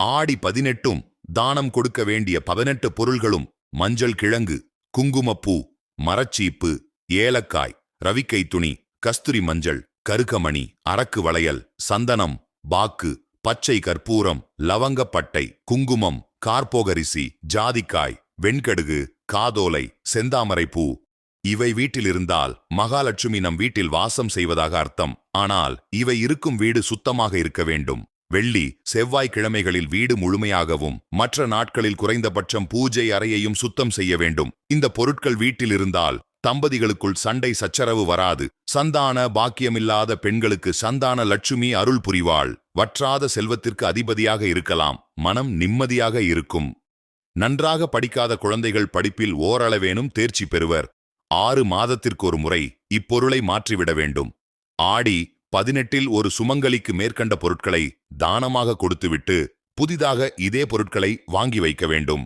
ஆடி பதினெட்டும் தானம் கொடுக்க வேண்டிய பதினெட்டு பொருள்களும் மஞ்சள் கிழங்கு குங்குமப்பூ மரச்சீப்பு ஏலக்காய் ரவிக்கை துணி கஸ்தூரி மஞ்சள் கருக்கமணி அரக்கு வளையல் சந்தனம் பாக்கு பச்சை கற்பூரம் லவங்கப்பட்டை குங்குமம் கார்போகரிசி ஜாதிக்காய் வெண்கடுகு காதோலை செந்தாமரை பூ. இவை வீட்டில் இருந்தால் மகாலட்சுமி நம் வீட்டில் வாசம் செய்வதாக அர்த்தம். ஆனால் இவை இருக்கும் வீடு சுத்தமாக இருக்க வேண்டும். வெள்ளி செவ்வாய்க்கிழமைகளில் வீடு முழுமையாகவும் மற்ற நாட்களில் குறைந்தபட்சம் பூஜை அறையையும் சுத்தம் செய்ய வேண்டும். இந்த பொருட்கள் வீட்டில் இருந்தால் தம்பதிகளுக்குள் சண்டை சச்சரவு வராது. சந்தான பாக்கியமில்லாத பெண்களுக்கு சந்தான லட்சுமி அருள் புரிவாள். வற்றாத செல்வத்திற்கு அதிபதியாக இருக்கலாம். மனம் நிம்மதியாக இருக்கும். நன்றாக படிக்காத குழந்தைகள் படிப்பில் ஓரளவேனும் தேர்ச்சி பெறுவர். ஆறு மாதத்திற்கு ஒரு முறை இப்பொருளை மாற்றிவிட வேண்டும். ஆடி பதினெட்டில் ஒரு சுமங்கலிக்கு மேற்கண்ட பொருட்களை தானமாக கொடுத்துவிட்டு புதிதாக இதே பொருட்களை வாங்கி வைக்க வேண்டும்.